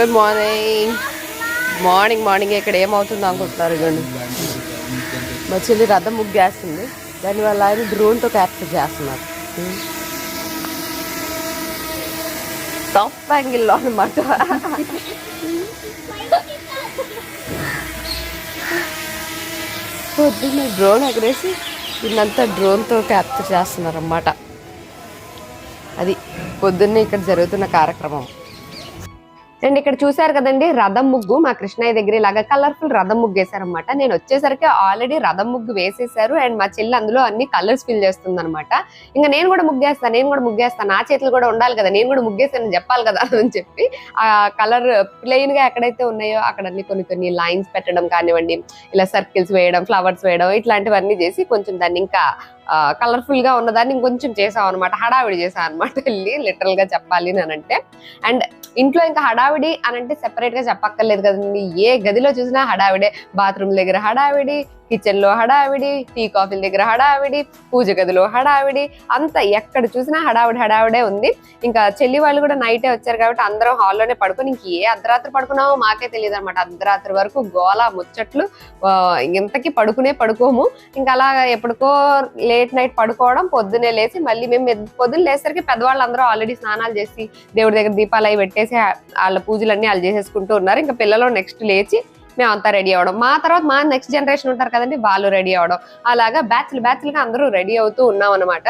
Good morning morning morning ఇక్కడ ఏమవుతుందో అనుకుంటున్నారు ఇవ్వండి మా చెల్లి రథం ముగ్గేస్తుంది. దానివల్ల ఆయన డ్రోన్తో క్యాప్చర్ చేస్తున్నారు. టాప్ యాంగిల్లో అనమాట పొద్దున్న డ్రోన్ ఎగరేసి దీన్నంతా డ్రోన్తో క్యాప్చర్ చేస్తున్నారు అన్నమాట అది పొద్దున్నే ఇక్కడ జరుగుతున్న కార్యక్రమం. అండ్ ఇక్కడ చూసారు కదండి రథం ముగ్గు. మా కృష్ణయ్య దగ్గర ఇలాగా కలర్ఫుల్ రథం ముగ్గు వేశారనమాట నేను వచ్చేసరికి ఆల్రెడీ రథం ముగ్గు వేసేసారు అండ్ మా చెల్లి అందులో అన్ని కలర్స్ ఫిల్ చేస్తుంది అనమాట ఇంకా నేను కూడా ముగ్గేస్తాను నేను కూడా ముగ్గేస్తాను నా చేతులు కూడా ఉండాలి కదా నేను కూడా ముగ్గేస్తాను చెప్పాలి కదా అని చెప్పి ఆ కలర్ ప్లెయిన్గా ఎక్కడైతే ఉన్నాయో అక్కడ అన్ని కొన్ని కొన్ని లైన్స్ పెట్టడం కానివ్వండి ఇలా సర్కిల్స్ వేయడం ఫ్లవర్స్ వేయడం ఇట్లాంటివన్నీ చేసి కొంచెం దాన్ని ఇంకా కలర్ఫుల్గా ఉన్నదాన్ని ఇంకొంచెం చేసాం అనమాట హడావిడి చేసాం అనమాట వెళ్ళి లిటరల్గా చెప్పాలి అని అంటే. అండ్ ఇంట్లో ఇంకా హడావిడి అని అంటే సెపరేట్గా చెప్పక్కర్లేదు కదండి. ఏ గదిలో చూసినా హడావిడే. బాత్రూమ్ దగ్గర హడావిడి కిచెన్లో హడావిడి టీ కాఫీల దగ్గర హడావిడి పూజ గదిలో హడావిడి. అంత ఎక్కడ చూసినా హడావిడి హడావిడే ఉంది. ఇంకా చెల్లి వాళ్ళు కూడా నైటే వచ్చారు కాబట్టి అందరం హాల్లోనే పడుకొని ఇంక ఏ అర్ధరాత్రి పడుకున్నామో మాకే తెలియదు అనమాట అర్ధరాత్రి వరకు గోల ముచ్చట్లు ఇంతకీ పడుకునే పడుకోము. ఇంకా అలా ఎప్పటికో లేట్ నైట్ పడుకోవడం పొద్దునే లేచి మళ్ళీ మేము పొద్దున్న లేసరికి పెద్దవాళ్ళు అందరూ ఆల్రెడీ స్నానాలు చేసి దేవుడి దగ్గర దీపాలు అవి పెట్టేసి వాళ్ళ పూజలన్నీ వాళ్ళు చేసేసుకుంటూ ఉన్నారు. ఇంకా పిల్లలు నెక్స్ట్ లేచి మేమంతా రెడీ అవ్వడం. మా తర్వాత మా నెక్స్ట్ జనరేషన్ ఉంటారు కదండి వాళ్ళు రెడీ అవ్వడం. అలాగా బ్యాచ్లు బ్యాచ్లుగా అందరూ రెడీ అవుతూ ఉన్నాం అనమాట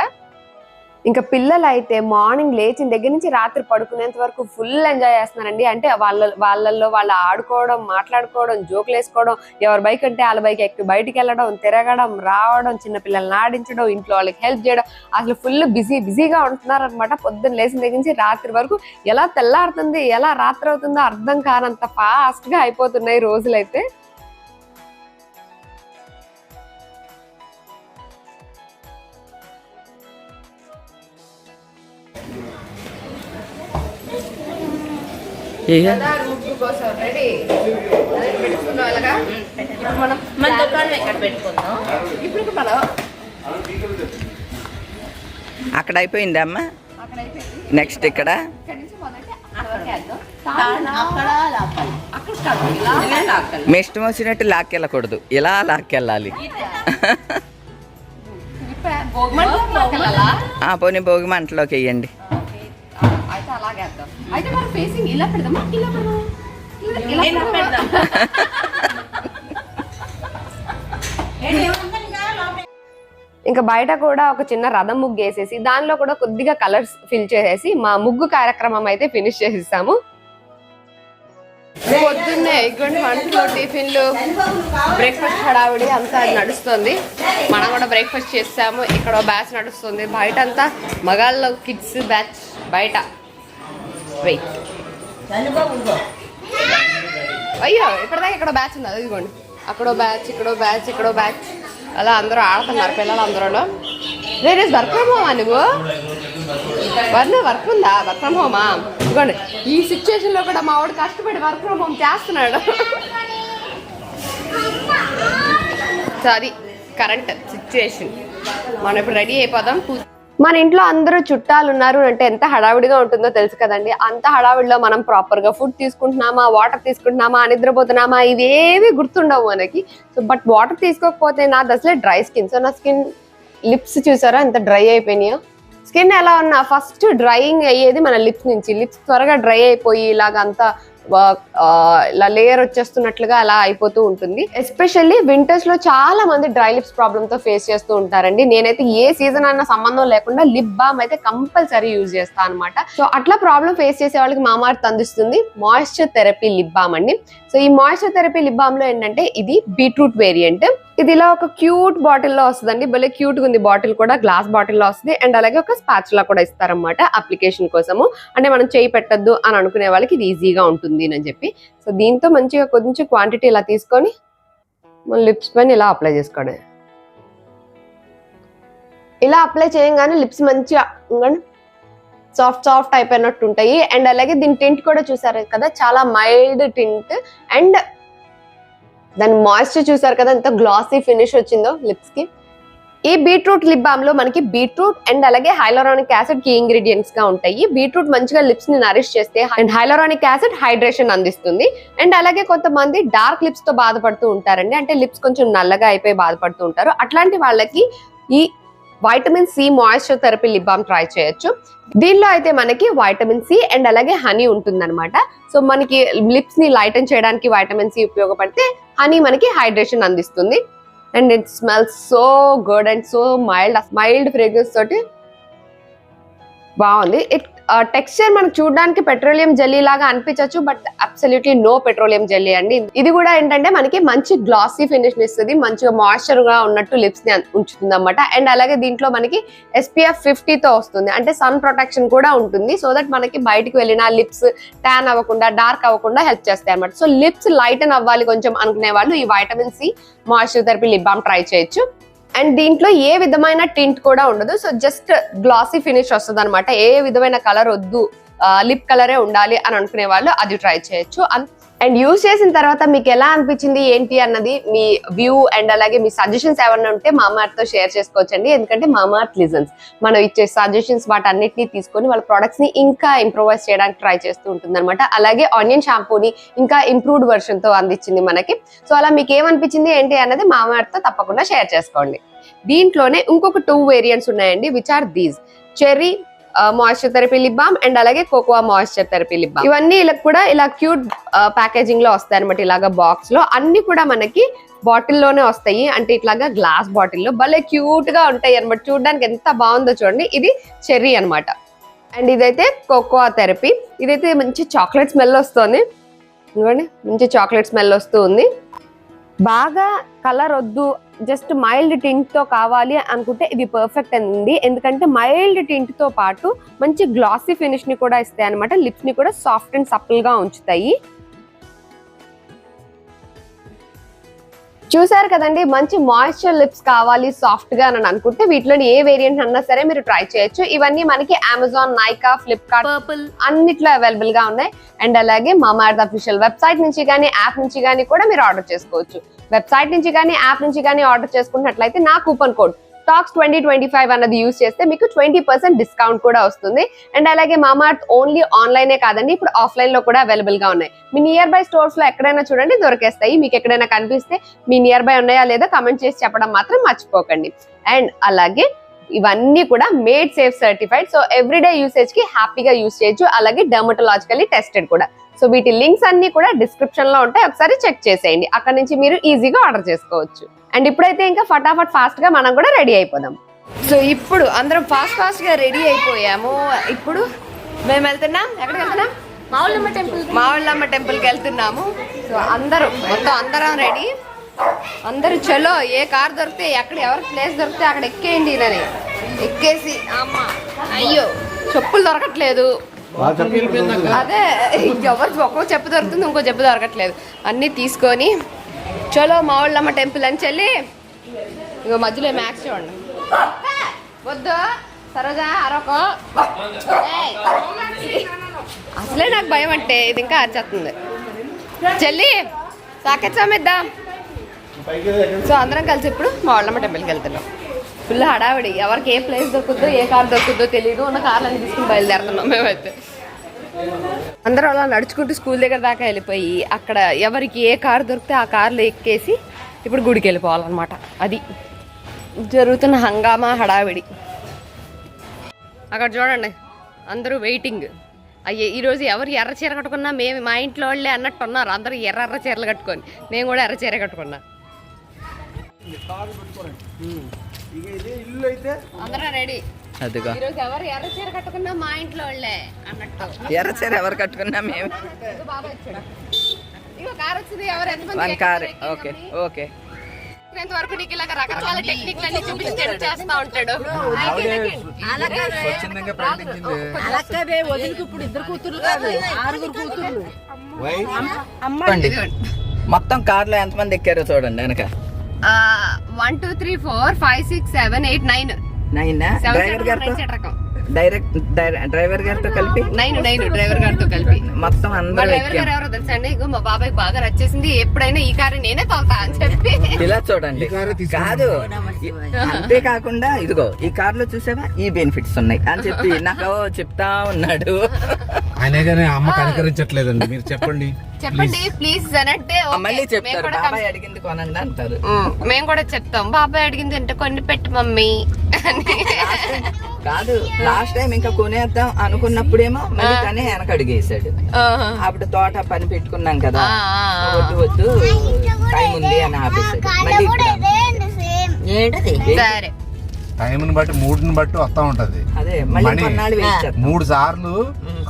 ఇంకా పిల్లలు అయితే మార్నింగ్ లేచిన దగ్గర నుంచి రాత్రి పడుకునేంత వరకు ఫుల్ ఎంజాయ్ చేస్తున్నారండి. అంటే వాళ్ళ వాళ్ళల్లో వాళ్ళు ఆడుకోవడం మాట్లాడుకోవడం జోకులు వేసుకోవడం ఎవరి బైక్ అంటే వాళ్ళ బైక్ ఎక్కి బయటికి వెళ్ళడం తిరగడం రావడం చిన్న పిల్లల్ని ఆడించడం ఇంట్లో వాళ్ళకి హెల్ప్ చేయడం అసలు ఫుల్ బిజీ బిజీగా ఉంటున్నారనమాట పొద్దున్న లేచిన దగ్గర నుంచి రాత్రి వరకు ఎలా తెల్లారుతుంది ఎలా రాత్రి అవుతుందో అర్థం కానంత ఫాస్ట్గా అయిపోతున్నాయి రోజులైతే. మన దుకాణం ఎక్కడ పెట్టుకుందాం? ఇప్పుడు మనం అక్కడ అయిపోయిందా అమ్మా? నెక్స్ట్ ఇక్కడ. మీ ఇష్టం వచ్చినట్టు లాక్కెళ్ళకూడదు. ఇలా లాక్కెళ్ళాలి. పోనీ భోగి మంటలోకి వెయ్యండి అలాగే. అయితే మనం ఫేసింగ్ ఇలా పెడదామా? ఇలా పెడదామా? ఇలా-? పెడదాం. ఇంకా బయట కూడా ఒక చిన్న రథం ముగ్గు వేసేసి దానిలో కూడా కొద్దిగా కలర్స్ ఫిల్ చేసేసి మా ముగ్గు కార్యక్రమం అయితే ఫినిష్ చేసేసాము. పొద్దున్నే ఇటువంటి వంటలు టిఫిన్లు బ్రేక్ఫాస్ట్ హడావిడి అంతా నడుస్తుంది. మనం కూడా బ్రేక్ఫాస్ట్ చేసాము ఇక్కడ బ్యాచ్ నడుస్తుంది. బయట అంతా మగాళ్ళ కిడ్స్ బ్యాచ్ బయట. వెయిట్. అయ్యో ఇప్పటిదాకా ఇక్కడ బ్యాచ్ ఉంది. అది ఇదిగోండి. అక్కడో బ్యాచ్ ఇక్కడో బ్యాచ్ ఇక్కడో బ్యాచ్ అలా అందరూ ఆడుతున్నారు పిల్లలు అందరూ రేపు వర్క్ ఫ్రమ్ హోమా నువ్వు? వర్ణ వర్క్ ఉందా? వర్క్ ఫ్రమ్ హోమా ఇదిగోండి. ఈ సిచ్యువేషన్లో కూడా మా వాడు కష్టపడి వర్క్ ఫ్రమ్ హోమ్ చేస్తున్నాడు. సో అది కరెంట్ సిచ్యువేషన్ మనం ఇప్పుడు రెడీ అయిపోదాం. మన ఇంట్లో అందరూ చుట్టాలు ఉన్నారు అంటే ఎంత హడావిడిగా ఉంటుందో తెలుసు కదండి. అంత హడావిడిలో మనం ప్రాపర్గా ఫుడ్ తీసుకుంటున్నామా వాటర్ తీసుకుంటున్నామా నిద్రపోతున్నామా ఇవేవి గుర్తుండవు మనకి. సో బట్ వాటర్ తీసుకోకపోతే నా అసలే డ్రై స్కిన్. సో నా స్కిన్ లిప్స్ చూసారా? ఎంత డ్రై అయిపోయినాయో. స్కిన్ ఎలా ఉన్నా ఫస్ట్ డ్రైయింగ్ అయ్యేది మన లిప్స్ నుంచి. లిప్స్ త్వరగా డ్రై అయిపోయి ఇలాగ అంతా వర్క్ ఇలా లేయర్ వచ్చేస్తున్నట్లుగా అలా అయిపోతూ ఉంటుంది. ఎస్పెషల్లీ వింటర్స్లో చాలా మంది డ్రై లిప్స్ ప్రాబ్లమ్తో ఫేస్ చేస్తూ ఉంటారండి. నేనైతే ఏ సీజన్ అన్న సంబంధం లేకుండా లిప్ బామ్ అయితే కంపల్సరీ యూజ్ చేస్తాను అనమాట సో అట్లా ప్రాబ్లం ఫేస్ చేసే వాళ్ళకి మామార్త్ అందిస్తుంది మాయిశ్చర్ థెరపీ లిప్ బామ్ అండి. సో ఈ మాయిశ్చర్ థెరపీ లిప్ బామ్లో ఏంటంటే ఇది బీట్రూట్ వేరియంట్ ఇది ఇలా ఒక క్యూట్ బాటిల్లో వస్తుందండి. భలే క్యూట్గా ఉంది బాటిల్ కూడా. గ్లాస్ బాటిల్లో వస్తుంది. అండ్ అలాగే ఒక స్పాచ్లా కూడా ఇస్తారన్నమాట అప్లికేషన్ కోసము. అంటే మనం చేయి పెట్టద్దు అని అనుకునే వాళ్ళకి ఇది ఈజీగా ఉంటుంది అని చెప్పి. సో దీంతో మంచిగా కొంచెం క్వాంటిటీ ఇలా తీసుకొని మన లిప్స్ పైన ఇలా అప్లై చేసుకోవడం ఇలా అప్లై చేయగానే లిప్స్ మంచిగా సాఫ్ట్ సాఫ్ట్ అయిపోయినట్టు ఉంటాయి. అండ్ అలాగే దీని టింట్ కూడా చూసారు కదా? చాలా మైల్డ్ టింట్. అండ్ దాని మాయిశ్చర్ చూసారు కదా ఎంత గ్లాసీ ఫినిష్ వచ్చిందో లిప్స్కి. ఈ బీట్రూట్ లిప్ బామ్లో మనకి బీట్రూట్ అండ్ అలాగే హైలోరానిక్ యాసిడ్ కీ ఇంగ్రీడియంట్స్గా ఉంటాయి. బీట్రూట్ మంచిగా లిప్స్ని నరిష్ చేస్తే అండ్ హైలోరానిక్ యాసిడ్ హైడ్రేషన్ అందిస్తుంది. అండ్ అలాగే కొంతమంది డార్క్ లిప్స్తో బాధపడుతూ ఉంటారండి. అంటే లిప్స్ కొంచెం నల్లగా అయిపోయి బాధపడుతూ ఉంటారు. అట్లాంటి వాళ్ళకి ఈ vitamin C moisture therapy lip balm try చేయొచ్చు. దీనిలో అయితే మనకి వైటమిన్ సి అండ్ అలాగే హనీ ఉంటుందన్నమాట. సో మనకి లిప్స్ని లైటన్ చేయడానికి వైటమిన్ సి ఉపయోగపడితే హనీ మనకి హైడ్రేషన్ అందిస్తుంది. And it smells so good and so mild mild fragrance తోటి బాగుంది. ఇట్ టెక్స్చర్ మనకు చూడడానికి పెట్రోలియం జెల్లీ లాగా అనిపించవచ్చు but absolutely no petroleum jelly అండి. ఇది కూడా ఏంటంటే మనకి మంచి గ్లాసీ ఫినిష్ ఇస్తుంది మంచిగా మాయిశ్చర్గా ఉన్నట్టు లిప్స్ని ఉంచుతుంది అనమాట అండ్ అలాగే దీంట్లో మనకి ఎస్పీఎఫ్ ఫిఫ్టీ తో వస్తుంది. అంటే సన్ ప్రొటెక్షన్ కూడా ఉంటుంది సో దట్ మనకి బయటికి వెళ్ళిన లిప్స్ ట్యాన్ అవ్వకుండా డార్క్ అవ్వకుండా హెల్ప్ చేస్తాయి అనమాట సో లిప్స్ లైటన్ అవ్వాలి కొంచెం అనుకునే వాళ్ళు ఈ vitamin C moisture therapy lip balm try చేయొచ్చు. అండ్ దీంట్లో ఏ విధమైన టింట్ కూడా ఉండదు. సో జస్ట్ గ్లాసీ ఫినిష్ వస్తుంది అనమాట ఏ విధమైన కలర్ వద్దు. లిప్ కలరే ఉండాలి అని అనుకునే వాళ్ళు అది ట్రై చేయొచ్చు. అండ్ యూస్ చేసిన తర్వాత మీకు ఎలా అనిపించింది ఏంటి అన్నది మీ వ్యూ అండ్ అలాగే మీ సజెషన్స్ ఏమన్నా ఉంటే మా షేర్ చేసుకోవచ్చండి. ఎందుకంటే మామార్ట్ లిజన్స్ మనం ఇచ్చే సజెషన్స్ వాటన్నిటిని తీసుకొని వాళ్ళ ప్రొడక్ట్స్ని ఇంకా ఇంప్రూవైజ్ చేయడానికి ట్రై చేస్తూ ఉంటుందన్నమాట. అలాగే ఆనియన్ షాంపూని ఇంకా ఇంప్రూవ్డ్ వెర్షన్తో అందించింది మనకి. సో అలా మీకు ఏమనిపించింది ఏంటి అన్నది మా తప్పకుండా షేర్ చేసుకోండి. దీంట్లోనే ఇంకొక టూ వేరియంట్స్ ఉన్నాయండి which are these cherry moisture therapy lip balm and అలాగే cocoa moisture therapy lip balm ఇవన్నీ ఇలా కూడా ఇలా క్యూట్ ప్యాకేజింగ్లో వస్తాయి అనమాట ఇలాగా బాక్స్లో. అన్ని కూడా మనకి బాటిల్లోనే వస్తాయి. అంటే ఇట్లాగా గ్లాస్ బాటిల్లో భలే క్యూట్గా ఉంటాయి అనమాట చూడడానికి ఎంత బాగుందో చూడండి. ఇది చెర్రీ అన్నమాట. అండ్ ఇదైతే కోకోవా థెరపీ ఇదైతే మంచి చాక్లెట్ స్మెల్ వస్తుంది. ఇదిగోండి. మంచి చాక్లెట్ స్మెల్ వస్తూ ఉంది. బాగా కలర్ వద్దు జస్ట్ మైల్డ్ టింట్తో కావాలి అనుకుంటే ఇది పర్ఫెక్ట్ అండి ఎందుకంటే మైల్డ్ టింట్తో పాటు మంచి గ్లాసీ ఫినిష్ని కూడా ఇస్తాయి అనమాట లిప్స్ని కూడా సాఫ్ట్ అండ్ సప్పుల్గా ఉంచుతాయి. చూసారు కదండి మంచి మాయిశ్చర్ లిప్స్ కావాలి సాఫ్ట్గా అని అనుకుంటే వీటిలోని ఏ వేరియంట్ అన్నా సరే మీరు ట్రై చేయొచ్చు. ఇవన్నీ మనకి అమెజాన్ నైకా ఫ్లిప్కార్ట్ పర్పుల్ అన్నిట్లో అవైలబుల్గా ఉన్నాయి. అండ్ అలాగే మామార్త్ అఫీషియల్ వెబ్సైట్ నుంచి కానీ యాప్ నుంచి కానీ కూడా మీరు ఆర్డర్ చేసుకోవచ్చు. వెబ్సైట్ నుంచి కానీ యాప్ నుంచి కానీ ఆర్డర్ చేసుకున్నట్లయితే నా coupon code tax twenty twenty five అన్నది యూస్ చేస్తే మీకు ట్వంటీ పర్సెంట్ డిస్కౌంట్ కూడా వస్తుంది. అండ్ అలాగే మామార్త్ ఓన్లీ ఆన్లైనే కాదండి ఇప్పుడు ఆఫ్లైన్లో కూడా అవైలబుల్గా ఉన్నాయి. మీ నియర్ బై స్టోర్స్లో ఎక్కడైనా చూడండి దొరికేస్తాయి. మీకు ఎక్కడైనా కనిపిస్తే మీ నియర్ బై ఉన్నాయా లేదా కమెంట్ చేసి చెప్పడం మాత్రం మర్చిపోకండి. అండ్ అలాగే ఇవన్నీ కూడా made safe certified so everyday యూసేజ్కి హ్యాపీగా యూస్ చేయొచ్చు. అలాగే డర్మటలాజికల్లీ టెస్టెడ్ కూడా. సో వీటి లింక్స్ అన్ని కూడా డిస్క్రిప్షన్లో ఉంటాయి. ఒకసారి చెక్ చేసేయండి. అక్కడ నుంచి మీరు ఈజీగా ఆర్డర్ చేసుకోవచ్చు. అండ్ ఇప్పుడైతే ఇంకా ఫటాఫట్ ఫాస్ట్గా మనం కూడా రెడీ అయిపోదాం. సో ఇప్పుడు అందరం ఫాస్ట్ ఫాస్ట్గా రెడీ అయిపోయాము. ఇప్పుడు మేము వెళ్తున్నాం. ఎక్కడికి వెళ్తున్నాం? మావులమ్మ టెంపుల్ మావళ్ళమ్మ టెంపుల్కి వెళ్తున్నాము. సో అందరూ మొత్తం అందరం రెడీ. అందరూ చలో ఏ కార్ దొరికితే ఎక్కడ ఎవరి ప్లేస్ దొరికితే అక్కడ ఎక్కేయండి అని ఎక్కేసి అమ్మ అయ్యో చెప్పులు దొరకట్లేదు. అదే ఎవరు ఒక్కో చెప్పు దొరుకుతుంది ఇంకో చెప్పు దొరకట్లేదు. అన్నీ తీసుకొని చలో మావళ్ళమ్మ టెంపుల్ అని చెల్లి ఇంకో మధ్యలో మ్యాక్స్ చూడండి. వద్దు సరోజా అరొక అసలే నాకు భయం అంటే ఇది ఇంకా అరిచేస్తుంది చెల్లి సాకెచ్చామిద్దాం సో అందరం కలిసి ఇప్పుడు మా వాళ్ళమ్మ టెంపుల్కి వెళ్తున్నాం. ఫుల్ హడావిడి ఎవరికి ఏ ప్లేస్ దొరుకుతుందో ఏ కార్ దొరుకుతుందో తెలియదు ఉన్న కార్లన్నీ తీసుకుని బయలుదేరుతున్నాం మేమైతే. అందరం అలా నడుచుకుంటూ స్కూల్ దగ్గర దాకా వెళ్ళిపోయి అక్కడ ఎవరికి ఏ కార్ దొరికితే ఆ కార్లో ఎక్కేసి ఇప్పుడు గుడికి వెళ్ళిపోవాలన్నమాట. అది జరుగుతున్న హంగామా హడావిడి. అక్కడ చూడండి అందరూ వెయిటింగ్ అయ్యే ఈరోజు ఎవరు ఎర్ర చీర కట్టుకున్నా మేము మా ఇంట్లో వాళ్ళే అన్నట్టు ఉన్నారు. అందరూ ఎర్ర ఎర్ర చీరలు కట్టుకొని. నేను కూడా ఎర్ర చీర కట్టుకున్నా. అందరూ రెడీ అదిగో. ఎవరు ఎర్ర చీర కట్టుకున్నా మా ఇంట్లో వాళ్ళే అన్నట్టు. ఎర్ర చీర ఎవరు కట్టుకున్నా మేము. Car one okay? ఓకే. ఇంత వరకు నీకు ఇలాగ రకరకాల టెక్నిక్లు అన్ని చూపించి చేస్తా ఉంటాడు. స్వచ్ఛందంగా ప్రకటించింది. అలాగే వదిలికి ఇప్పుడు ఇద్దరు కూతుర్లు కాదు ఆరుగురు కూతుర్లు. మొత్తం కార్లో ఎంతమంది ఎక్కారో చూడండి వెనక. One two three four five six seven eight nine nine? Driver గారితో? రకం డైరెక్ట్ డ్రైవర్ గారితో కలిపి? నైన్ నైన్ డ్రైవర్ గారితో కలిపి. మొత్తం మా అందరూ డ్రైవర్ గారు ఎవరో తెలుసా అండి? ఇగో మా బాబాయ్ బాగా నచ్చేసింది ఎప్పుడైనా ఈ కారు నేనే తోలుతా అని చెప్పి. ఇలా చూడండి. కాదు. ఇ- అంతేకాకుండా ఇదిగో ఈ కార్లో చూసావా? ఈ బెనిఫిట్స్ ఉన్నాయి. అని చెప్పి నాకు చెప్తా ఉన్నాడు. ఆయనే కానీ అమ్మ కనికరించట్లేదండి. మీరు చెప్పండి. చెప్పండి ప్లీజ్ అని అంటే. మళ్ళీ మేము చెప్తారు. కూడా బాబాయ్ అడిగింది కొనండి అంటారు. మేము కూడా చెప్తాం. బాబాయ్ అడిగింది అంటే కొన్ని పెట్టు మమ్మీ. అని. కాదు లాస్ట్ టైం ఇంకా కొనేద్దాం అనుకున్నప్పుడేమో మళ్ళీ తనే వెనక అడిగేసాడు. అప్పుడు తోట పని పెట్టుకున్నాం కదా. వద్దు వద్దు టైం ఉంది అని ఆపేసాడు మళ్ళీ ఇప్పుడు సరే. టైంని బట్టి మూడుని బట్టి వస్తా ఉంటది. చేద్దాం. మూడు సార్లు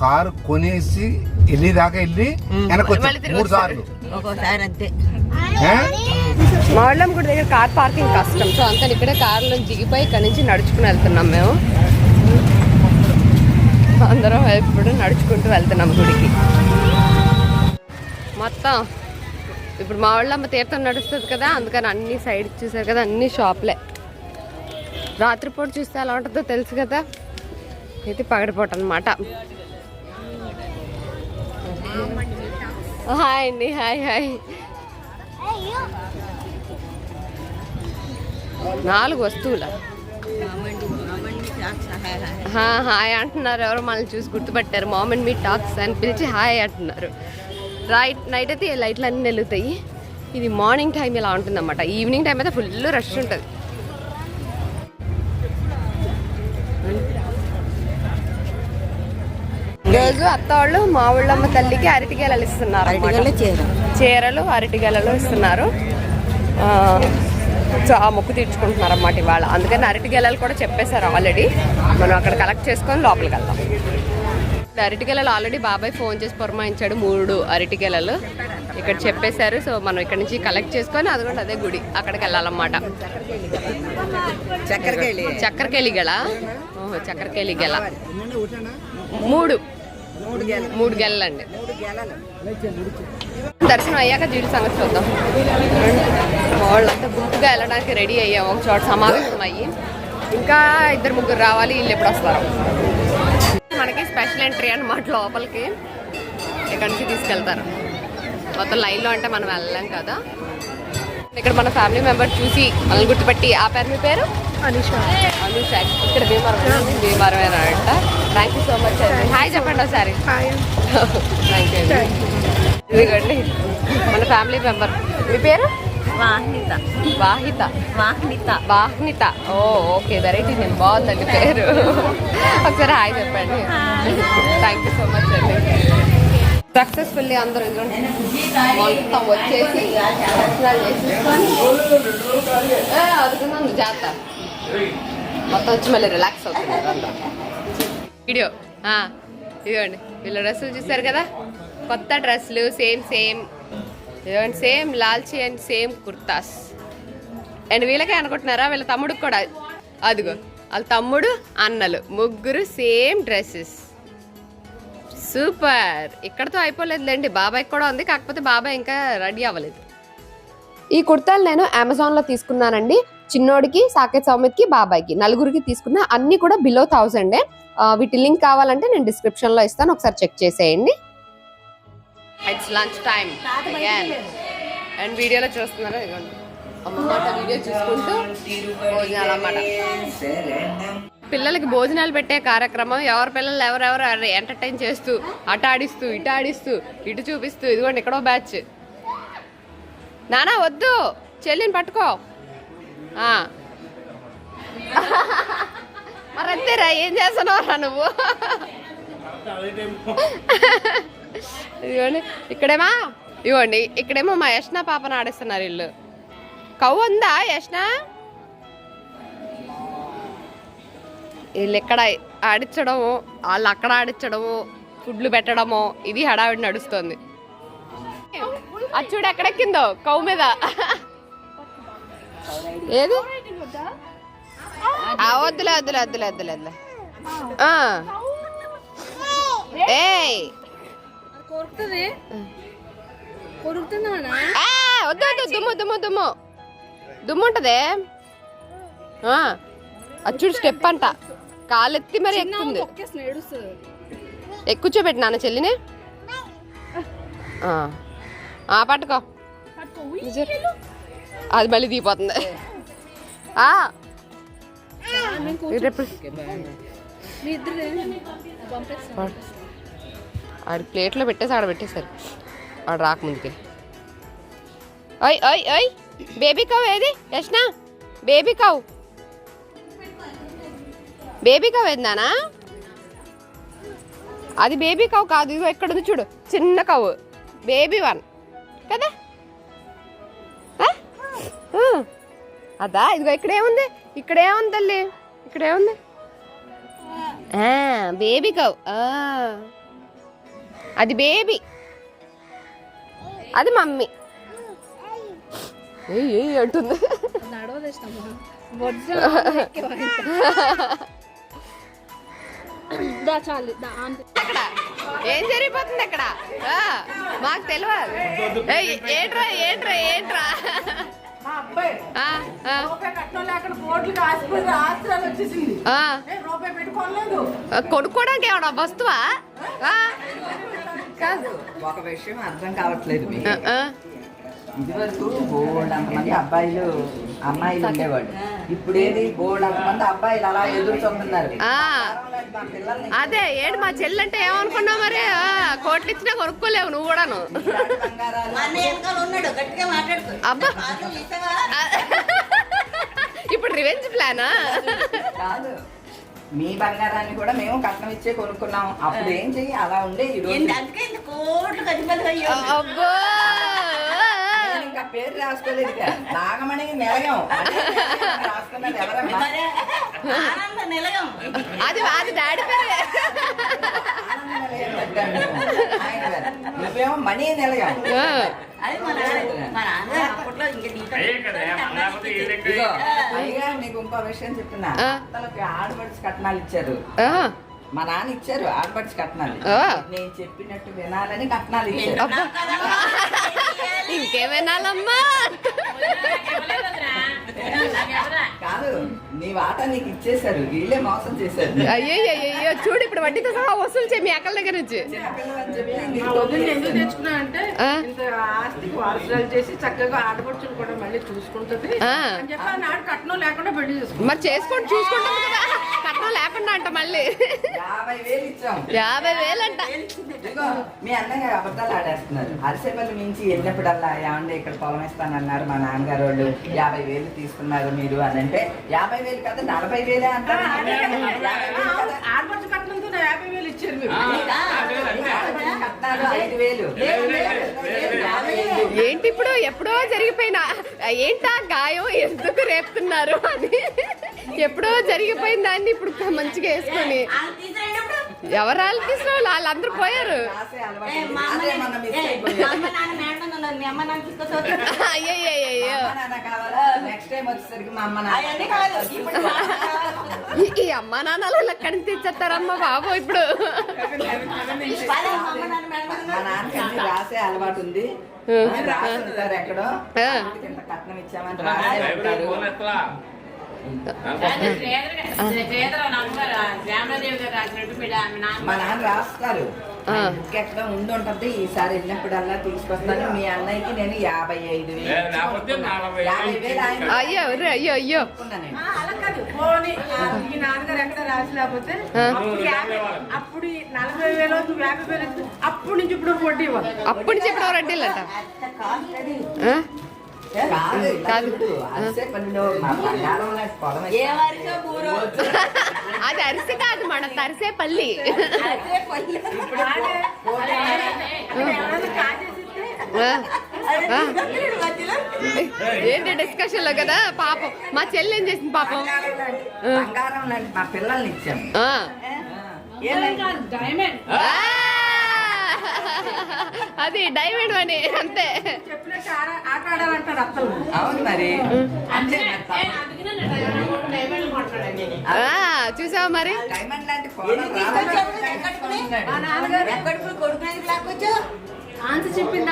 కారు కొనేసి వెళ్ళి దాకా వెళ్ళి వెనక్కి మళ్ళీ వచ్చాం తిరిగి మూడు సార్లు. ఏ? మా వాళ్ళం కూడా దగ్గర కార్ పార్కింగ్ కష్టం. సో అంతా ఇక్కడే కార్లో దిగిపోయి ఇక్కడ నుంచి నడుచుకుని వెళ్తున్నాం మేము. అందరం ఇప్పుడు నడుచుకుంటూ వెళ్తున్నాం గుడికి. మొత్తం ఇప్పుడు మా వాళ్ళమ్మ తీర్థం నడుస్తుంది కదా అందుకని అన్ని సైడ్ చూసారు కదా అన్ని షాప్లే. రాత్రిపూట చూస్తే ఎలా ఉంటుందో తెలుసు కదా? ఇది పగడిపోట అనమాట హాయ్ అండి హాయ్ హాయ్. నాలుగు వస్తువుల? హాయ్ అంటున్నారు ఎవరు మనల్ని చూసి గుర్తుపట్టారు. మామ్ అండ్ మీ టాక్స్ అని పిలిచి హాయ్ అంటున్నారు. రైట్ నైట్ అయితే లైట్లు అన్నీ వెలుగుతాయి. ఇది మార్నింగ్ టైం ఇలా ఉంటుందన్నమాట. ఈవినింగ్ టైం అయితే ఫుల్ రష్ ఉంటుంది. రోజు అత్త వాళ్ళు మా ఊళ్ళమ్మ తల్లికి అరటిగేలలు ఇస్తున్నారు. చీరలు అరటిగేలలు ఇస్తున్నారు. సో ఆ మొక్కు తీర్చుకుంటున్నారు అన్నమాట ఇవాళ. అందుకని అరటిగేలలు కూడా చెప్పేశారు ఆల్రెడీ. మనం అక్కడ కలెక్ట్ చేసుకొని లోపలికి వెళ్దాం. అరటిగేలలు ఆల్రెడీ బాబాయ్ ఫోన్ చేసి పురమాయించాడు మూడు అరటిగేలలు ఇక్కడ చెప్పేశారు. సో మనం ఇక్కడ నుంచి కలెక్ట్ చేసుకొని అది కూడా అదే గుడి అక్కడికి వెళ్ళాలన్నమాట. చక్కెరకేళి. చక్కెరకేళి గెల. ఓహో చక్కెరకేళి గెల. మూడు. మూడు గెలండి దర్శనం అయ్యాక జీడి సంగతి చూద్దాం. వాళ్ళంతా గుంపుగా వెళ్ళడానికి రెడీ అయ్యాం. ఒక చోట సమావేశం అయ్యి. ఇంకా ఇద్దరు ముగ్గురు రావాలి వీళ్ళు ఎప్పుడు వస్తారు? మనకి స్పెషల్ ఎంట్రీ అన్నమాట లోపలికి. ఇక్కడి నుంచి తీసుకెళ్తారు? మొత్తం లైన్లో అంటే మనం వెళ్ళలేం కదా. ఇక్కడ మన ఫ్యామిలీ మెంబర్ చూసి మనల్ని గుర్తుపట్టి ఆ పేరు మీ పేరు? అనుష. అనుష. ఇక్కడ భీమవరం. భీమవరం అంట? థ్యాంక్ యూ సో మచ్ అండి హాయ్ చెప్పండి ఒకసారి. థ్యాంక్ యూ ఇదిగోండి. మన ఫ్యామిలీ మెంబర్ మీ పేరు? వాహిత. వాహ్నిత ఓ ఓకే. వెరైటీ నేను బాగుందండి పేరు. ఒకసారి హాయ్ చెప్పండి. థ్యాంక్ యూ సో మచ్ అండి సక్సెస్ఫుల్లీ అందరూ ఇదిగోండి మొత్తం వచ్చేసి దర్శనాలు చేసేసుకొని అదుకున్నాను జాగ్రత్త మొత్తం వచ్చి మళ్ళీ రిలాక్స్ అవుతున్నారు అందరూ. వీడియో ఇదిగోండి. వీళ్ళ డ్రెస్సులు చూసారు కదా? కొత్త డ్రెస్సులు సేమ్ సేమ్. ఇదిగోండి సేమ్ లాల్చి అండ్ సేమ్ కుర్తాస్. అండ్ వీళ్ళకే అనుకుంటున్నారా? వీళ్ళ తమ్ముడికి కూడా. అదిగో వాళ్ళ తమ్ముడు అన్నలు. ముగ్గురు సేమ్ డ్రెస్సెస్. సూపర్. ఇక్కడతో అయిపోలేదులేండి. బాబాయ్ కూడా ఉంది. కాకపోతే బాబాయ్ ఇంకా రెడీ అవ్వలేదు. ఈ కుర్తాలు నేను అమెజాన్లో తీసుకున్నానండి. చిన్నోడికి సాకేత్ సౌమిత్కి బాబాయ్కి. నలుగురికి తీసుకున్న అన్నీ కూడా బిలో థౌజండే వీటి లింక్ కావాలంటే నేను డిస్క్రిప్షన్లో ఇస్తాను. ఒకసారి చెక్ చేసేయండి. ఇట్స్ లంచ్ టైం అండ్ వీడియోలో చూస్తున్నారా? ఇదిగోండి. అమ్మమాట వీడియో చూసుకుంటూ భోజనాలు అన్నమాట పిల్లలకి భోజనాలు పెట్టే కార్యక్రమం ఎవరి పిల్లలు ఎవరెవరు ఎంటర్టైన్ చేస్తూ అటు ఆడిస్తూ ఇటు ఆడిస్తూ ఇటు చూపిస్తూ ఇదిగోండి ఇక్కడో బ్యాచ్ నానా వద్దు. చెల్లిని పట్టుకో. అరంతేరా ఏం చేస్తున్నావురా నువ్వు? ఇదిగోండి ఇక్కడేమా ఇవ్వండి ఇక్కడేమో మా యష్ణ పాపను ఆడిస్తున్నారు ఇల్లు. కవ్వు ఉందా యష్ణ? వీళ్ళు ఇక్కడ ఆడించడము వాళ్ళు అక్కడ ఆడించడము ఫుడ్లు పెట్టడము ఇది హడావిడి నడుస్తుంది. అది చూడు ఎక్కడెక్కిందో కవ్వు మీద. ఏది? వద్దులే వద్దులే వద్దులే వద్దులే వద్దులే. ఏయ్. కొరుకుతుంది. కొరుకుతుందా ఆ, వద్దు వద్దు దుమ్ము దుమ్ము దుమ్ము. దుమ్ము ఉంటదే? ఆ, అది చూడు స్టెప్ అంట. కాలెత్తి మరి ఎక్కుతుంది. ఎక్కుచోబెట్టి నాన్న చెల్లిని. పట్టుకో. అది మళ్ళీ దిగిపోతుంది. ఆడి ప్లేట్లో పెట్టేసి ఆడ పెట్టేశారు ఆడు రాకముందుకే ఓయ్ ఓయ్ ఓయ్ బేబీ కవ్ ఏది Yashna baby cow baby cow ఏందానా అది బేబీ కవ్ కాదు ఇదిగో ఎక్కడ ఉంది చూడు చిన్న కవ్ బేబీ వన్ కదా. అదా ఇదిగో ఇక్కడ ఏముంది ఇక్కడ ఏముంది తల్లి. ఇక్కడ ఏముంది బేబీ కవ్ అది బేబీ. అది మమ్మీ. ఏయ్ ఏయ్ అంటుంది. ఏం జరిగిపోతుంది అక్కడ? ఆ, మాకు తెలియదు ఏయ్, ఏంట్రా ఏంట్రా ఏంట్రా? కొనుక్కోవడానికి ఏమన్నా వస్తువా? ఆ, కాదు. ఒక విషయం అర్థం కావట్లేదు. ఇదివరకు అంతమంది అబ్బాయిలు అమ్మాయిలు ఉండేవాడు బోల్డ్ అబ్బాయిలు అలా ఎదురు చూస్తున్నారు. అదే ఏంటి మా చెల్లంటే ఏమనుకున్నావు మరి? ఆ, కోట్లు ఇచ్చినా కొనుక్కోలేవు నువ్వు కూడాను. అబ్బా. ఇప్పుడు రివెంజ్ ప్లానా? కాదు. మీ బంగారాన్ని కూడా మేము కట్నం ఇచ్చే కొనుక్కున్నాం. అప్పుడు ఏం చెయ్యి? అలా ఉండే ఈ రోజు. అందుకే కోట్లు అబ్బో. ఇంకా పేరు రాసుకోలేదు. నాగమణి నిలయం రాసుకున్నది ఎవరమ్మా? మరే ఆనంద నిలయం అది అది డాడీ పేరే. నువ్వేమో మణి నిలయం ఆ, అది మా నాన్న మా నాన్న అప్పట్లో ఇంకా నీతో నీకు ఇంకో విషయం చెప్తున్నా. ఆ. అత్తలకి ఆడబడిచి కట్నాలు ఇచ్చారు. ఆ, మా నాన్న ఇచ్చారు ఆడబడిచి కట్నాలు. నేను చెప్పినట్టు వినాలని కట్నాలు ఇచ్చారు. ఇంకేమైనాలమ్మా కాదు నీ వాటా నీకు ఇచ్చేశారు వీళ్ళే మోసం చేశారు. అయ్యో చూడు ఇప్పుడు వడ్డీతో సహా వసూలు చేయి మీ అక్కల దగ్గర నుంచి. ఎందుకు తెచ్చుకున్నా అంటే. ఇంత ఆస్తి చేసి చక్కగా ఆడపడుచులు కూడా మళ్ళీ చూసుకుంటది ఆ. అని చెప్పి ఆ నాడు కట్నం లేకుండా పెళ్ళి చేసుకుంటాం మరి చేసుకోండి చూసుకుంటాం కదా. లేకుండా అంట మళ్ళీ. యాభై వేలు ఇచ్చాం. యాభై వేలంట. ఇదిగో మీ అన్నయ్య అబద్ధాలు ఆడేస్తున్నారు. అరిసెపల్లి మించి వెళ్ళినప్పుడల్లా ఏమండి ఇక్కడ పొలం ఇస్తానన్నారు మా నాన్నగారు వాళ్ళు. యాభై వేలు తీసుకున్నారు మీరు అని అంటే యాభై వేలు కదా నలభై వేలే అంటారు. యాభై వేలు కదా. ఆడపడుచు కట్నంతో నా యాభై వేలు ఇచ్చారు మీరు. ఆడపడుచు కట్నాలు ఐదు వేలు. యాభై ఐదు. ఏంటి ఇప్పుడు? ఎప్పుడో జరిగిపోయిన ఏంటా గాయం? ఎందుకు రేపుతున్నారు అని. ఎప్పుడో జరిగిపోయిన దాన్ని ఇప్పుడు మంచిగా వేసుకొని. ఎవరు వాళ్ళు వాళ్ళు వాళ్ళందరూ పోయారు. ఈ అమ్మా నాన్నలు ఎక్కడి నుంచి తెచ్చేస్తారమ్మా బాబు ఇప్పుడు. రాసే అలవాటు ఉంది. ఎక్కడో. కట్నం ఇచ్చామని రాసే మా నాన్న రాస్తారు. ఎక్కడ ఉండి ఉంటుంది. ఈసారి వెళ్ళినప్పుడల్లా తీసుకొస్తాను. మీ అన్నయ్యకి నేను యాభై ఐదు వేలు అయ్యో అయ్యో అయ్యో. మీ నాన్నగారు ఎక్కడ రాసి లేకపోతే. అప్పుడు నలభై వేలు యాభై అప్పుడు నుంచి ఇప్పుడు వడ్డీ ఇవ్వాలి అప్పుడు నుంచి ఇప్పుడు ఆ? కాదు అది అరిసి కాదు మన తరిసే పల్లి. అదే పల్లి. ఎవరైనా కాజేసి ఇస్తే ఆ? అదే ఆ? తీసుకొస్తున్నాడు మధ్యలో. ఏంటి డిస్కషన్లో కదా? పాపం. మా చెల్లి ఏం చేసింది పాపం? మా పిల్లల్ని ఇచ్చాం ఆ. అది డైమండ్ అని అంతే. అవును మరి. చూసావా మరి? డైమండ్ లాంటి ఆన్సర్ చెప్పింది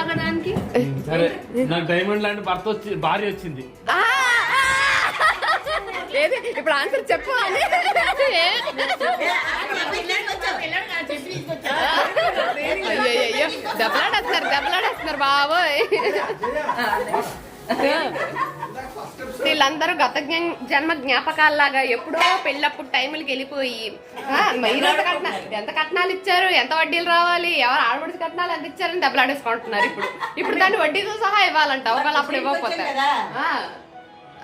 సరే నాకు డైమండ్ లాంటి భర్త వచ్చి భార్య వచ్చింది. ఇప్పుడు ఆన్సర్ చెప్పు అని. అయ్యో దెబ్బలాడేస్తున్నారు దెబ్బలాడేస్తున్నారు బాబోయ్ వీళ్ళందరూ గత జన్మ జ్ఞాపకాల్లాగా ఎప్పుడో పెళ్ళప్పుడు టైంలకి వెళ్ళిపోయి ఎంత కట్న ఎంత కట్నాలు ఇచ్చారు? ఎంత వడ్డీలు రావాలి? ఎవరు ఆడబడిచి కట్నాలు ఎంత ఇచ్చారని దెబ్బలాడేసుకుంటున్నారు ఇప్పుడు. ఇప్పుడు దాన్ని వడ్డీతో సహా ఇవ్వాలంట. ఒకవేళ అప్పుడు ఇవ్వకపోతే.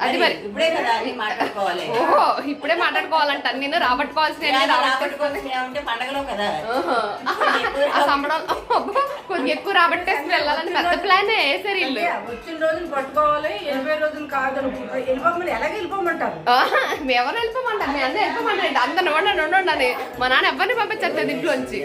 అది మరి ఇప్పుడే కదా అన్ని మాట్లాడుకోవాలి. ఓహో ఇప్పుడే మాట్లాడుకోవాలంట. నేను రాబట్టుకోవాల్సిన పండగలో కదా. ఆ సంబడం కొంచెం ఎక్కువ రాబట్టేసి వెళ్ళాలని పెద్ద ప్లాన్ వేసారు వీళ్ళు. వచ్చిన రోజున పట్టుకోవాలి ఎనభై రోజులు కాదు వెళ్ళిపోమని ఎలాగ వెళ్ళిపోమంటారు? ఆహా, మీ ఎవరు వెళ్ళిపోమంటారు? మీ అందరూ వెళ్ళిపోమంటారు. అందరు ఉండండి ఉండండి అని మా నాన్న ఎవరిని పంపించట్లేదు ఇంట్లోంచి